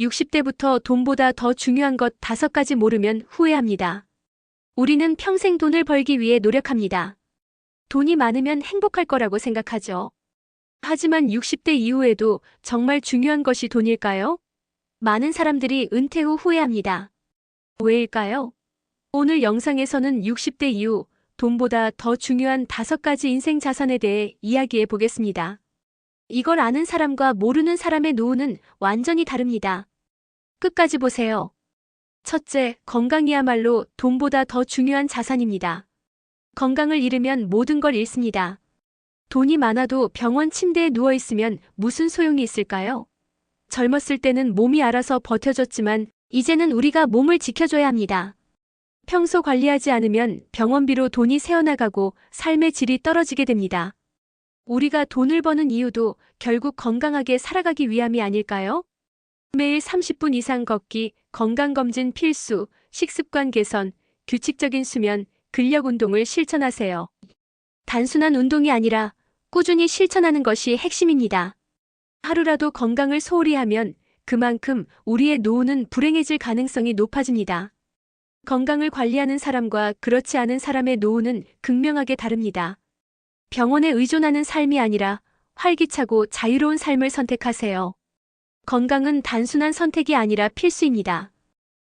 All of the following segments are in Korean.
60대부터 돈보다 더 중요한 것 다섯 가지 모르면 후회합니다. 우리는 평생 돈을 벌기 위해 노력합니다. 돈이 많으면 행복할 거라고 생각하죠. 하지만 60대 이후에도 정말 중요한 것이 돈일까요? 많은 사람들이 은퇴 후 후회합니다. 왜일까요? 오늘 영상에서는 60대 이후 돈보다 더 중요한 다섯 가지 인생 자산에 대해 이야기해 보겠습니다. 이걸 아는 사람과 모르는 사람의 노후는 완전히 다릅니다. 끝까지 보세요. 첫째, 건강이야말로 돈보다 더 중요한 자산입니다. 건강을 잃으면 모든 걸 잃습니다. 돈이 많아도 병원 침대에 누워 있으면 무슨 소용이 있을까요? 젊었을 때는 몸이 알아서 버텨줬지만 이제는 우리가 몸을 지켜줘야 합니다. 평소 관리하지 않으면 병원비로 돈이 새어나가고 삶의 질이 떨어지게 됩니다. 우리가 돈을 버는 이유도 결국 건강하게 살아가기 위함이 아닐까요? 매일 30분 이상 걷기, 건강검진 필수, 식습관 개선, 규칙적인 수면, 근력 운동을 실천하세요. 단순한 운동이 아니라 꾸준히 실천하는 것이 핵심입니다. 하루라도 건강을 소홀히 하면 그만큼 우리의 노후는 불행해질 가능성이 높아집니다. 건강을 관리하는 사람과 그렇지 않은 사람의 노후는 극명하게 다릅니다. 병원에 의존하는 삶이 아니라 활기차고 자유로운 삶을 선택하세요. 건강은 단순한 선택이 아니라 필수입니다.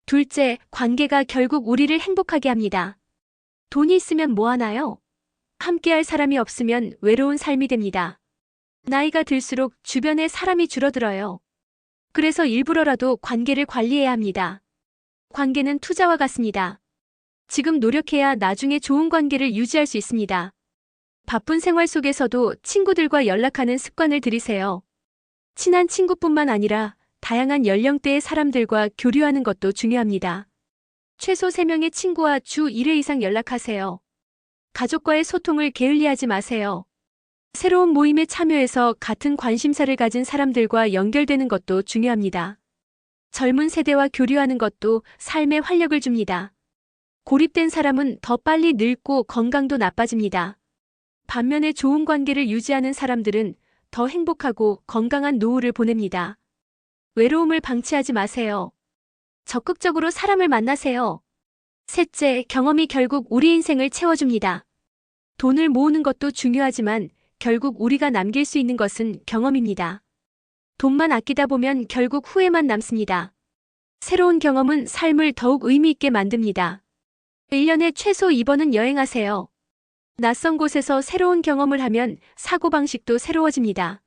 둘째, 관계가 결국 우리를 행복하게 합니다. 돈이 있으면 뭐 하나요? 함께할 사람이 없으면 외로운 삶이 됩니다. 나이가 들수록 주변에 사람이 줄어들어요. 그래서 일부러라도 관계를 관리해야 합니다. 관계는 투자와 같습니다. 지금 노력해야 나중에 좋은 관계를 유지할 수 있습니다. 바쁜 생활 속에서도 친구들과 연락하는 습관을 들이세요. 친한 친구뿐만 아니라 다양한 연령대의 사람들과 교류하는 것도 중요합니다. 최소 3명의 친구와 주 1회 이상 연락하세요. 가족과의 소통을 게을리하지 마세요. 새로운 모임에 참여해서 같은 관심사를 가진 사람들과 연결되는 것도 중요합니다. 젊은 세대와 교류하는 것도 삶에 활력을 줍니다. 고립된 사람은 더 빨리 늙고 건강도 나빠집니다. 반면에 좋은 관계를 유지하는 사람들은 더 행복하고 건강한 노후를 보냅니다. 외로움을 방치하지 마세요. 적극적으로 사람을 만나세요. 셋째, 경험이 결국 우리 인생을 채워줍니다. 돈을 모으는 것도 중요하지만 결국 우리가 남길 수 있는 것은 경험입니다. 돈만 아끼다 보면 결국 후회만 남습니다. 새로운 경험은 삶을 더욱 의미 있게 만듭니다. 1년에 최소 2번은 여행하세요. 낯선 곳에서 새로운 경험을 하면 사고방식도 새로워집니다.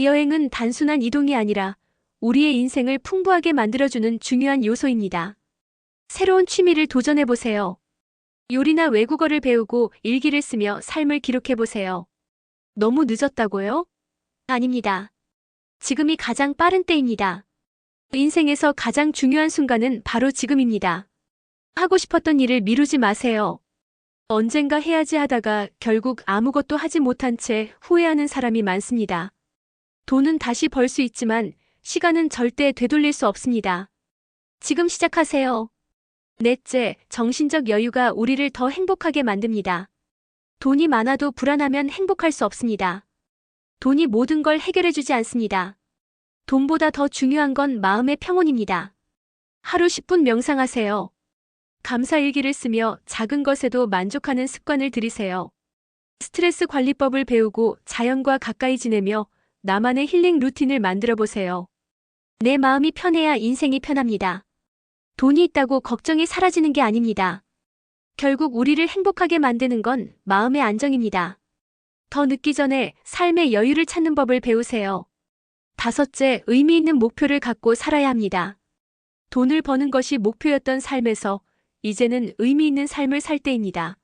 여행은 단순한 이동이 아니라 우리의 인생을 풍부하게 만들어주는 중요한 요소입니다. 새로운 취미를 도전해보세요. 요리나 외국어를 배우고 일기를 쓰며 삶을 기록해보세요. 너무 늦었다고요? 아닙니다. 지금이 가장 빠른 때입니다. 인생에서 가장 중요한 순간은 바로 지금입니다. 하고 싶었던 일을 미루지 마세요. 언젠가 해야지 하다가 결국 아무것도 하지 못한 채 후회하는 사람이 많습니다. 돈은 다시 벌 수 있지만 시간은 절대 되돌릴 수 없습니다. 지금 시작하세요. 넷째, 정신적 여유가 우리를 더 행복하게 만듭니다. 돈이 많아도 불안하면 행복할 수 없습니다. 돈이 모든 걸 해결해주지 않습니다. 돈보다 더 중요한 건 마음의 평온입니다. 하루 10분 명상하세요. 감사일기를 쓰며 작은 것에도 만족하는 습관을 들이세요. 스트레스 관리법을 배우고 자연과 가까이 지내며 나만의 힐링 루틴을 만들어 보세요. 내 마음이 편해야 인생이 편합니다. 돈이 있다고 걱정이 사라지는 게 아닙니다. 결국 우리를 행복하게 만드는 건 마음의 안정입니다. 더 늦기 전에 삶의 여유를 찾는 법을 배우세요. 다섯째, 의미 있는 목표를 갖고 살아야 합니다. 돈을 버는 것이 목표였던 삶에서 이제는 의미 있는 삶을 살 때입니다.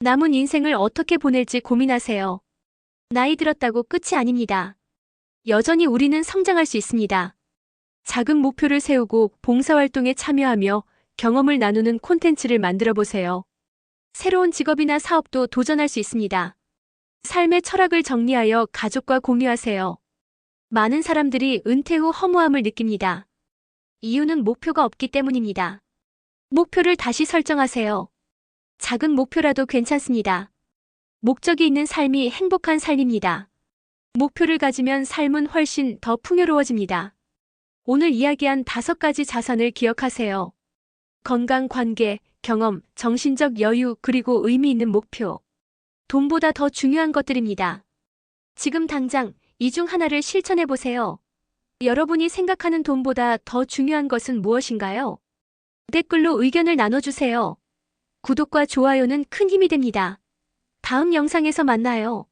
남은 인생을 어떻게 보낼지 고민하세요. 나이 들었다고 끝이 아닙니다. 여전히 우리는 성장할 수 있습니다. 작은 목표를 세우고 봉사활동에 참여하며 경험을 나누는 콘텐츠를 만들어 보세요. 새로운 직업이나 사업도 도전할 수 있습니다. 삶의 철학을 정리하여 가족과 공유하세요. 많은 사람들이 은퇴 후 허무함을 느낍니다. 이유는 목표가 없기 때문입니다. 목표를 다시 설정하세요. 작은 목표라도 괜찮습니다. 목적이 있는 삶이 행복한 삶입니다. 목표를 가지면 삶은 훨씬 더 풍요로워집니다. 오늘 이야기한 다섯 가지 자산을 기억하세요. 건강, 관계, 경험, 정신적 여유, 그리고 의미 있는 목표. 돈보다 더 중요한 것들입니다. 지금 당장 이 중 하나를 실천해 보세요. 여러분이 생각하는 돈보다 더 중요한 것은 무엇인가요? 댓글로 의견을 나눠주세요. 구독과 좋아요는 큰 힘이 됩니다. 다음 영상에서 만나요.